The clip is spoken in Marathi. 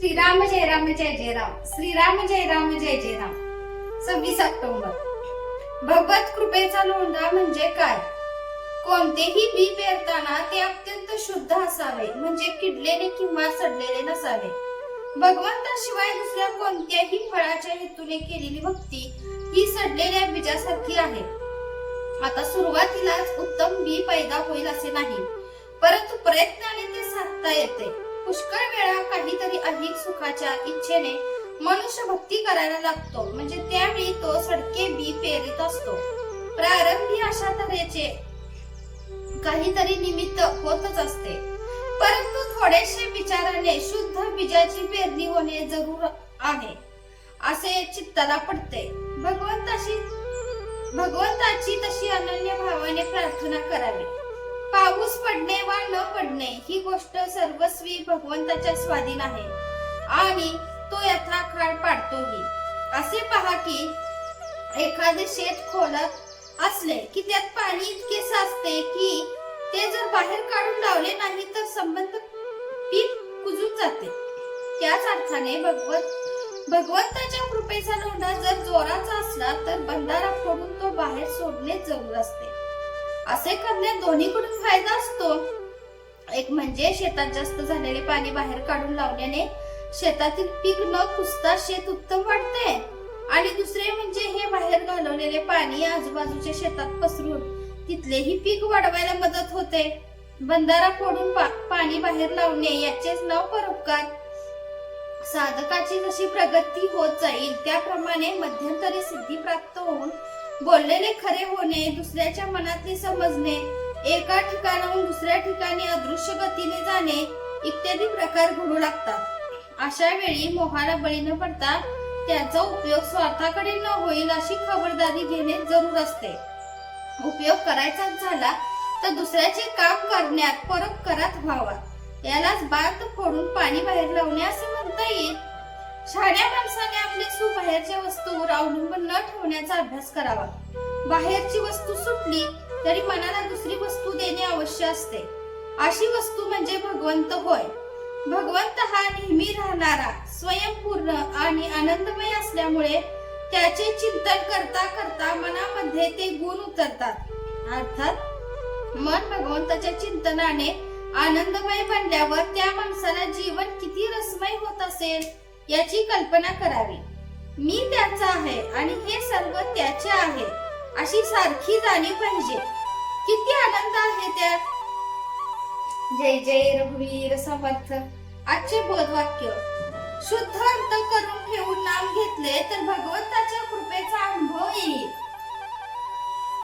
श्रीराम जय राम जय जय राम. श्रीराम जय राम जय जय राम. सव्वीस ऑक्टोबर. भगवत कृपेचा लोंढा म्हणजे काय? कोणतेही बी पेरताना ते अत्यंत शुद्ध असावे म्हणजे किडलेले किंवा सडलेले नसावे. भगवंताशिवाय दुसऱ्या कोणत्याही फळाच्या हेतूने केलेली भक्ती ही सडलेल्या बीजासारखी आहे. आता सुरुवातीलाच उत्तम बी पैदा होईल असे नाही परंतु प्रयत्नाने ते साधता येते. पुष्कळ वेळा काहीतरी अधिक सुखाच्या इच्छेने मनुष्य भक्ती करायला लागतो. म्हणजे त्यावेळी तो सडके बी पेरित असतो. प्रारंभी अशा तऱ्हेचे काहीतरी निमित्त होतच असते. परंतु थोडेसे विचाराने शुद्ध बीजाची पेरणी होणे जरूर आहे. असे चित्ताला पडते. भगवंताशी भगवंताची तशी अनन्य भावाने प्रार्थना करावी. पाऊस पडणे वा न पडणे ही गोष्ट सर्वस्वी भगवंताच्या स्वाधीन आहे. आणि तो यथा यथाकाळ पाडतोही. असे पहा की एखादे शेत खोलत असले की त्यात पाणी इतके साचते की ते जर बाहेर काढून लावले नाही तर संबंध पीक कुजून जाते. त्याच अर्थाने भगवत भगवंताच्या कृपेचा लोंढा जर जोराचा असला तर बंधारा फोडून तो बाहेर सोडणे जरूर असते. असे करणे दोन्हीकडून फायदा असतो. एक म्हणजे शेतात जास्त झालेले पाणी बाहेर काढून लावल्याने शेतातील पीक न कुसता शेत उत्तम वाटते आणि दुसरे म्हणजे हे बाहेर घालवलेले पाणी आजूबाजूच्या शेतात पसरून तिथलेही पीक वाढवायला मदत होते. बंधारा फोडून पा- पाणी बाहेर लावणे याचेच नाव परोपकार. साधकाची जशी प्रगती होत जाईल त्याप्रमाणे मध्यंतरी सिद्धी प्राप्त होऊन बोललेले खरे होणे दुसऱ्याच्या मनातले समजणे एका ठिकाणाहून दुसऱ्या ठिकाणी अदृश्य गतीने जाणे इत्यादी प्रकार घडू लागतात. अशा वेळी मोहाला बळी न पडता त्याचा उपयोग स्वार्थाकडे न होईल अशी खबरदारी घेणे जरूर असते. उपयोग करायचाच झाला तर दुसऱ्याचे काम करण्यात परोपकारात व्हावा. यालाच बात फोडून पाणी बाहेर लावणे असे म्हणता येईल. शहाण्या माणसाने आपले सुख बाहेरच्या वस्तूवर अवलंबून न ठेवण्याचा अभ्यास करावा. बाहेरची वस्तू सुटली तरी मनाला दुसरी वस्तू देणे आवश्यक असते. अशी वस्तू म्हणजे भगवंत होय. भगवंत हा नेहमी राहणारा स्वयंपूर्ण आणि आनंदमय असल्यामुळे त्याचे चिंतन करता करता मनामध्ये ते गुण उतरतात. अर्थात मन भगवंताच्या चिंतनाने आनंदमय बनल्यावर त्या माणसाला जीवन किती रसमय होत असेल? याची कल्पना करावी. मी त्याचा आहे आणि हे सर्व त्याचे आहे अशी सारखी जाणीव पाहिजे. किती आनंद आहे त्यात. जय जय रघुवीर समर्थ. आजचे बोधवाक्य. शुद्ध अर्थ करून ठेवून नाम घेतले तर भगवंताच्या कृपेचा अनुभव येईल.